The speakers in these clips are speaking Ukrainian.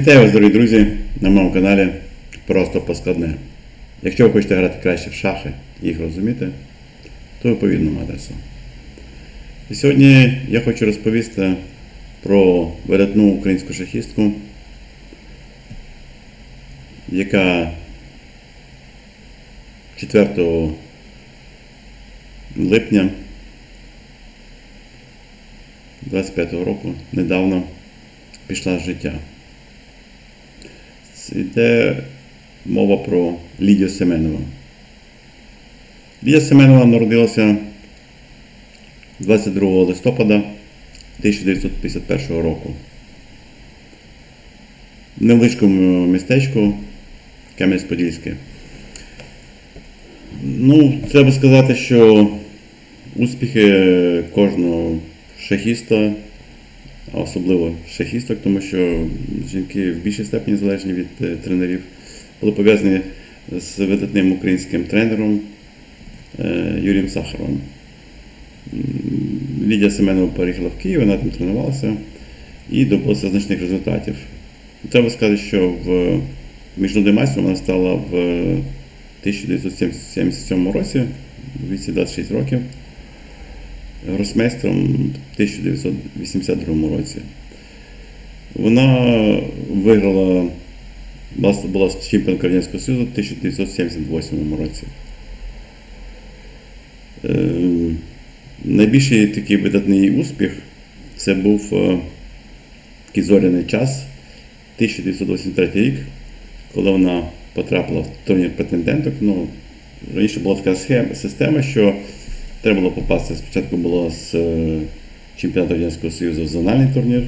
Вітаю вас, дорогі друзі, на моєму каналі Просто Поскладне. Якщо ви хочете грати краще в шахи і їх розуміти, то по адресу. І сьогодні я хочу розповісти про видатну українську шахістку, яка 4 липня 25 року недавно пішла з життя. Йде мова про Лідію Семенову. Лідія Семенова народилася 22 листопада 1951 року. В невеличкому містечку Кам'янець-Подільське. Ну, треба сказати, що успіхи кожного шахіста а особливо шахісток, тому що жінки в більшій степені залежні від е, тренерів, були пов'язані з видатним українським тренером е, Юрієм Сахаровим. Лідія Семенова переїхала в Київ, вона там тренувалася і добилася значних результатів. Треба сказати, що в міжнародним майстром вона стала в 1977 році, у віці 26 років гросмейстером в 1982 році. Вона виграла, була чемпіонка Радянського Союзу в 1978 році. Е, найбільший такий видатний успіх це був е, такий зоряний час 1983 рік, коли вона потрапила в турнір претенденток. Ну, раніше була така схема, система, що Треба було попасти. Спочатку було з е, чемпіонату Радянського Союзу в зональний турнір.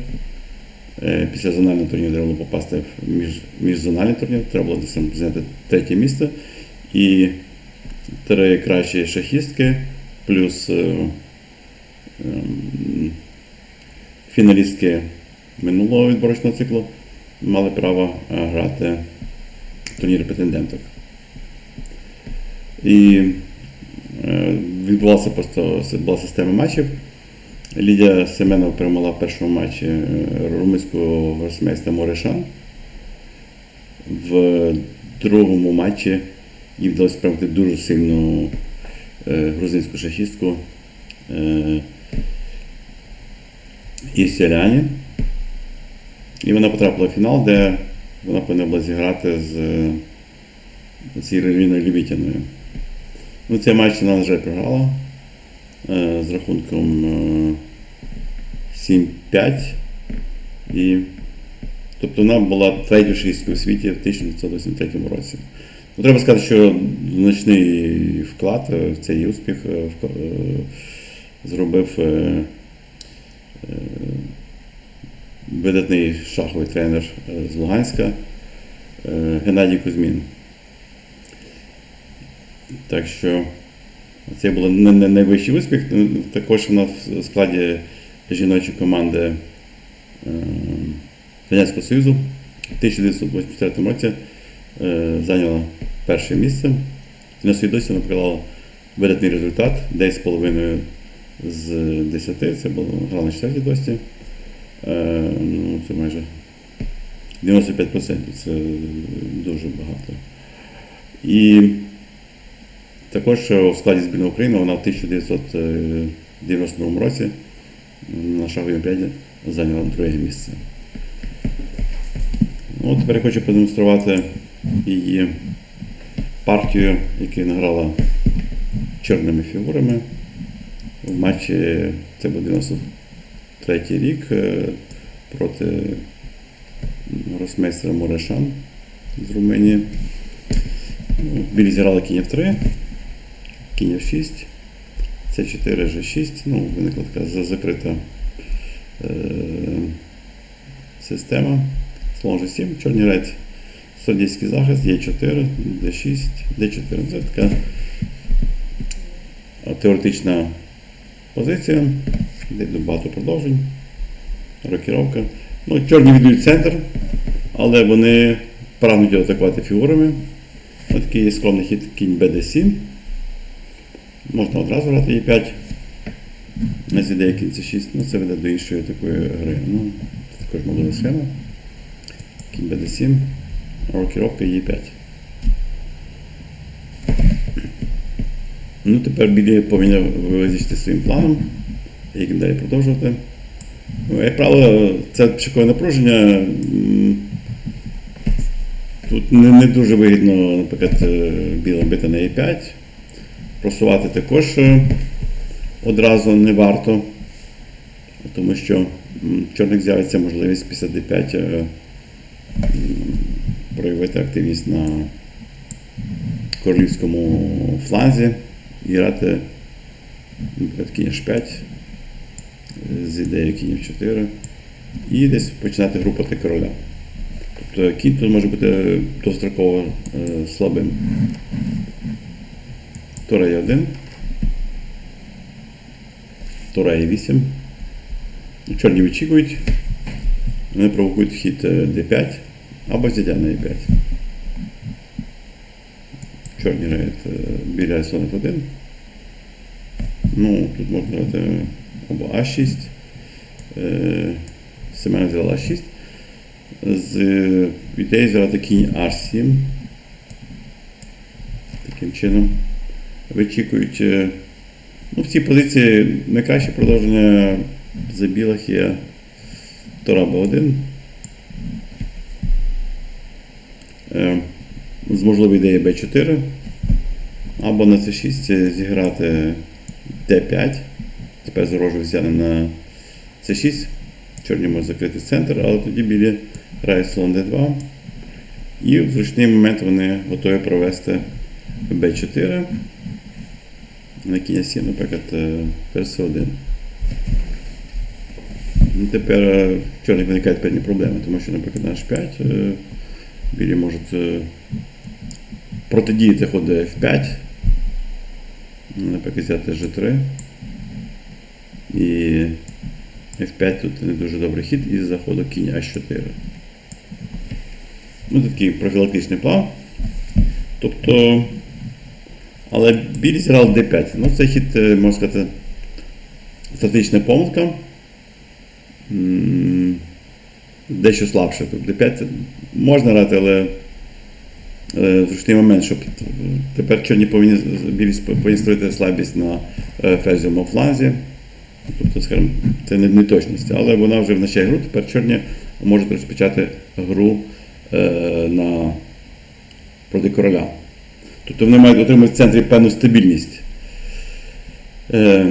Е, Після зонального турніру треба було попасти в між, міжзональний турнір, треба було зайняти третє місце. І три кращі шахістки, плюс е, ем, фіналістки минулого відборочного циклу мали право е, грати в турнірі претенденток. І Е, Відбувалася просто була система матчів. Лідія Семенова перемогла в першому матчі е, румунського гросмейстера Морешан. В другому матчі їй вдалося перемогти дуже сильну е, грузинську шахістку Єсіляні. І вона потрапила в фінал, де вона повинна була зіграти з цією Іриною Лівітіною. Ну, цей матч вона, на жаль, програла е, з рахунком е, 7-5. І, тобто вона була третьою шістською у світі в 1983 році. Ну, Треба сказати, що значний вклад е, в цей успіх е, е, зробив е, е, видатний шаховий тренер е, з Луганська е, Геннадій Кузьмін. Так що це був не, найвищий успіх. Ну, Також вона в складі жіночої команди е, Радянського Союзу в 1984 році е, зайняла перше місце. На свій досі показала видатний результат 9,5 з 10. Це було грала на четвертій досі. Е, ну, це майже 95%. Це дуже багато. І також е, у складі збірної України вона в 1992 році на шаговій олімпіаді зайняла друге місце. Ну, тепер я хочу продемонструвати її партію, яку награла чорними фігурами. В матчі це був 93 рік е, проти росмейстера Морешан з Румунії. Ну, Білі зіграли кінь F3 кінь F6, С4, G6, ну, виникла така закрита е, система. Слон G7, чорний грають суддівський захист, Е4, D6, D4. Це така теоретична позиція, де багато продовжень, рокіровка. Ну, чорні віддають центр, але вони прагнуть атакувати фігурами. Ось такий скромний хід кінь BD7. Можна одразу грати Е5. На ідеї кінці 6, ну це веде до іншої такої гри. Ну, це також можлива схема. Кінь Б7, рокіровка Е5. Ну, тепер білі повинні визначити своїм планом, як далі продовжувати. Ну, як правило, це пішокове напруження. Тут не, не дуже вигідно, наприклад, е, білим бити на E5. Просувати також е, одразу не варто, тому що в чорних з'явиться можливість після D5 е, проявити активність на королівському фланзі і грати кінь H5 з ідеєю кінь F4 і десь починати групати короля. Тобто кінь тут може бути довстроково е, слабим. Тура Е1. Тура Е8. Чорні вичікують. Вони провокують хід е, D5 або зятя на E5. Чорні грають е, біля слон F1. Ну, тут можна грати або А6. Е, Семен взяла А6. З е, ідеї зіграти кінь H7. Таким чином вичікують. е, Ну, в цій позиції найкраще продовження за білих є Тора Б1. Е, З можливої ідеї Б4. Або на С6 зіграти Д5. Тепер загрожу взяти на С6. Чорні можуть закрити центр, але тоді білі грають слон Д2. І в зручний момент вони готові провести Б4. На кінь 7, наприклад, е, ферзь 1. Ну, Тепер е, чорних виникають певні проблеми, тому що, наприклад, на H5 е, білі можуть е, протидіяти ходу F5. Наприклад, взяти G3. І F5 тут не дуже добрий хід із заходу кінь А4. Ну, це такий профілактичний план. Тобто, але білі зіграли D5. Ну, цей хід, е, можна сказати, стратегічна помилка. Дещо слабше. Тобто D5 можна грати, але е, зручний момент, щоб тепер чорні повинні повинні створити слабість на е, ферзівому фланзі. Тобто, скажімо, це не, не точність, але вона вже вначає гру, тепер чорні можуть розпочати гру е, на, проти короля. Тобто вони мають отримати в центрі певну стабільність. Е,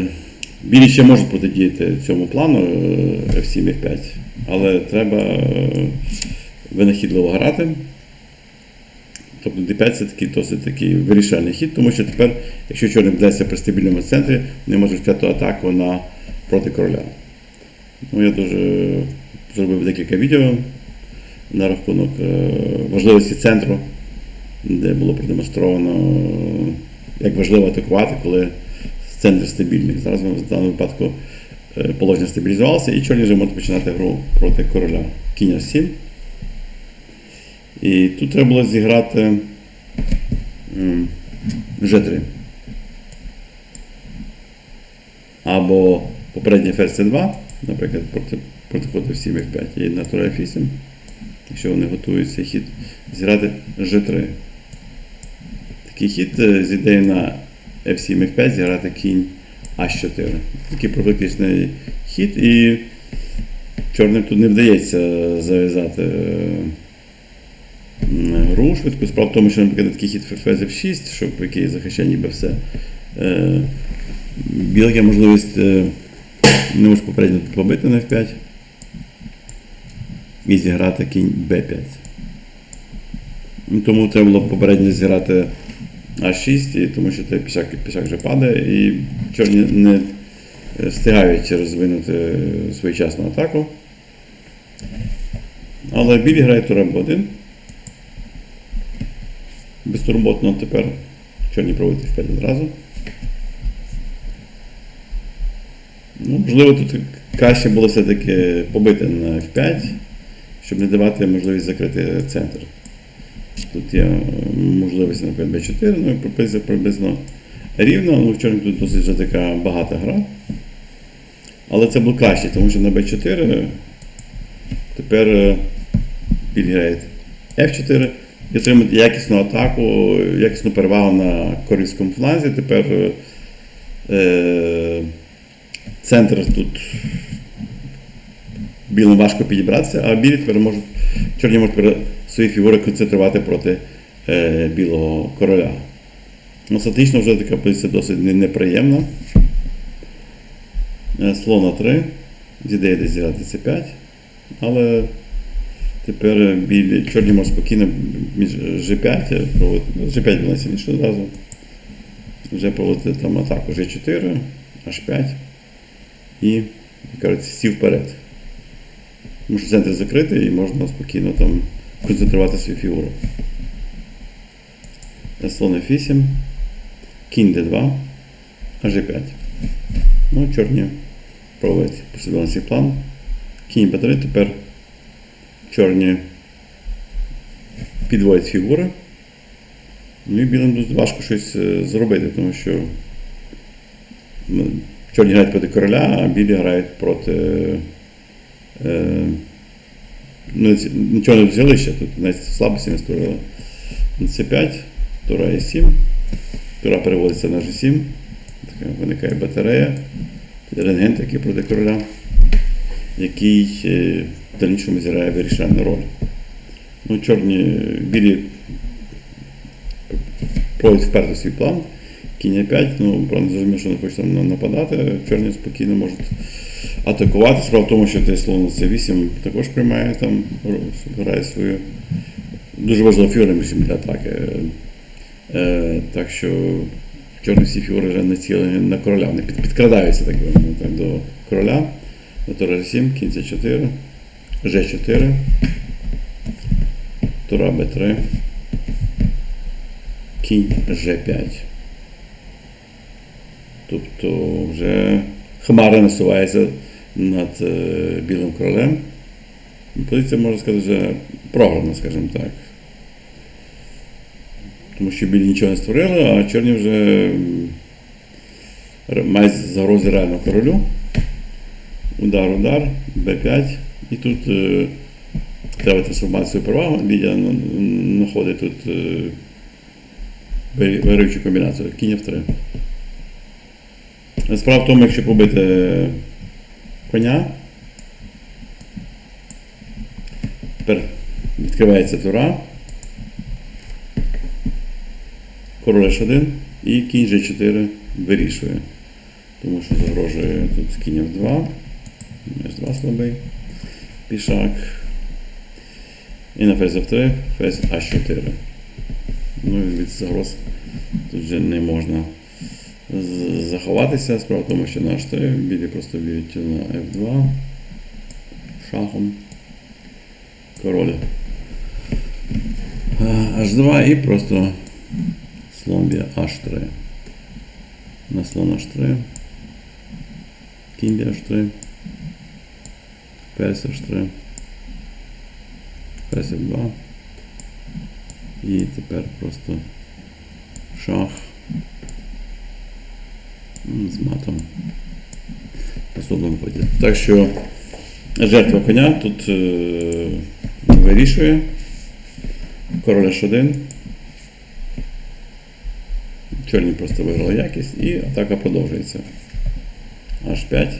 білі ще можуть протидіяти цьому плану е, F7 F5, але треба е, винахідливо грати. Тобто D5 це такий досить такий вирішальний хід, тому що тепер, якщо чорним вдасться при стабільному центрі, вони можуть взяти атаку на проти короля. Ну, я дуже зробив декілька відео на рахунок е, важливості центру, де було продемонстровано, як важливо атакувати, коли центр стабільний. Зараз в даному випадку е, положення стабілізувалося, і чорні вже можуть починати гру проти короля. Кінь 7 І тут треба було зіграти G3. Або попередній ферзь C2, наприклад, проти, проти ходу 7 F5 і на тура F8, якщо вони готують цей хід, зіграти G3. Хід е, з ідеєю на F7 F5 зіграти кінь А4. Такий профілактичний хід, і чорним тут не вдається зав'язати е, гру швидко. Справа в тому, що, наприклад, такий хід ферзь F6, щоб який захищає ніби все. Е, є можливість не може попередньо побити на F5 і зіграти кінь B5. Ну, Тому треба було попередньо зіграти А6, тому що пішак, пішак вже падає, і чорні не е, встигають розвинути е, своєчасну атаку. Але білі грають тура Б1. Безтурботно тепер чорні проводять F5 одразу. Ну, можливо, тут краще було все-таки побити на F5, щоб не давати можливість закрити центр. Тут є е, можливість, наприклад, B4, ну і приблизно, приблизно рівно, ну в чому тут досить вже така багата гра. Але це було краще, тому що на B4 тепер підграє F4 і отримують якісну атаку, якісну перевагу на корейському фланзі. Тепер е, центр тут білим важко підібратися, а білі тепер можуть, чорні можуть свої фігури концентрувати проти е, білого короля. Ну, статично вже така позиція досить неприємна. Е, Слон на 3. З десь зіграти c5. Але тепер білі чорні можуть спокійно між G5 проводити. ну, G5 було найсильніше одразу. Вже проводити там атаку G4, H5 і кажуть, сів вперед. Тому що центр закритий і можна спокійно там концентрувати свою фігуру. Слон F8, кінь D2, а G5. Ну, чорні проводять послідовний свій план. Кінь Б3, тепер чорні підводять фігури. Ну і білим дуже важко щось е, зробити, тому що чорні грають проти короля, а білі грають проти. Е, ну, нічого не взяли ще, тут навіть слабості не створили. С5, тура Е7, тура переводиться на G7, така виникає батарея, рентген такий проти короля, який е, в дальнішому зіграє вирішальну роль. Ну, чорні білі проводять вперто свій план. Кінь 5, ну, правда, зрозумів, що не хоче там нападати, чорні спокійно можуть атакувати. Справа в тому, що той слон C8 також приймає там, грає свою дуже важливу фігуру між для атаки. Е, так що чорні всі фігури вже націлені на короля. Вони під, підкрадаються так, так, до короля. На тура G7, кінь C4, G4, тура B3, кінь G5. Тобто вже хмара насувається над е, білим королем. Позиція, можна сказати, вже програна, скажімо так. Тому що білі нічого не створили, а чорні вже мають загрози реально королю. Удар, удар, Б5. І тут е, треба трансформацію перевагу. Лідія знаходить тут е, вирі- комбінацію. Кінь F3. Справа в тому, якщо побити коня, тепер відкривається тура, король H1 і кінь G4 вирішує. Тому що загрожує тут кінь F2, H2 слабий, пішак. І на ферзь F3, ферзь H4. Ну і від загроз тут вже не можна заховатися. Справа в тому, що на H3 білі просто б'ють на F2 шахом. Король е, H2 і просто слон б'є H3. На слон H3. Кінь б'є H3. Ферзь H3. Ферзь F2. І тепер просто шах. З матом. По судному. Так що жертва коня тут е, вирішує. Король H1. Чорні просто виграли якість і атака продовжується. H5,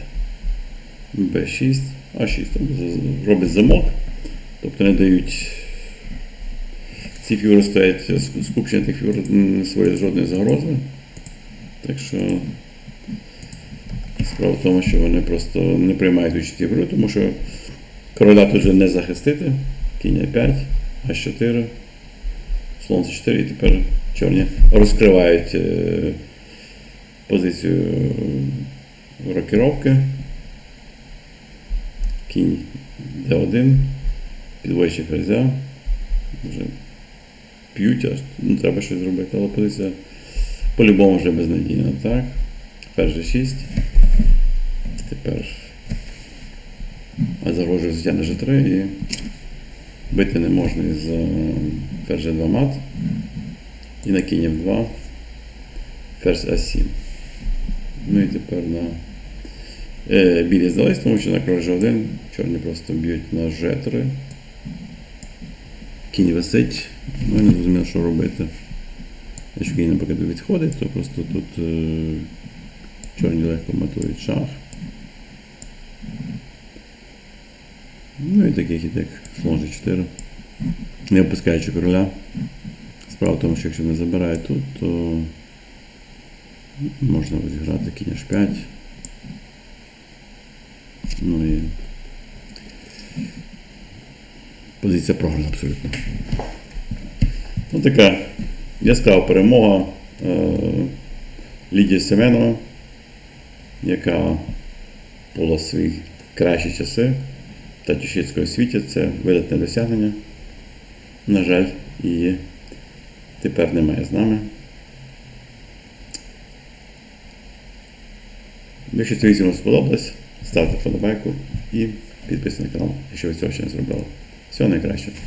B6, А6. Тобто робить замок. Тобто не дають. Ці фігури стоять, ск- скупчення тих фігур не створює жодної загрози. Так що справа в тому, що вони просто не приймають участі в тому що короля тут вже не захистити. Кінь 5, А4, слон С4 і тепер чорні розкривають е, позицію рокіровки. Кінь D1, підвищий ферзя. Вже п'ють, аж ну, треба щось зробити, але позиція по-любому вже безнадійна, так? Ферзь G6. Тепер загрожує взяття на G3 і бити не можна із ферзь G2 мат. І на кінь F2 ферзь А7. Ну і тепер на е, білі здались, тому що на король G1 чорні просто б'ють на G3. Кінь висить, ну я не зрозумів, що робити. Якщо кінь, наприклад, відходить, то просто тут е, чорні легко матують шах. Ну і такий хід, як слон G4. Не опускаючи короля. Справа в тому, що якщо не забирає тут, то можна розіграти кінь H5. Ну і позиція програна абсолютно. Ну така яскрава перемога е, Лідії Семенова, яка була свої кращі часи в Татюшицької світі. Це видатне досягнення. На жаль, її тепер немає з нами. Якщо це відео вам сподобалось, ставте вподобайку і підписуйтесь на канал, якщо ви цього ще не зробили. Всього найкращого.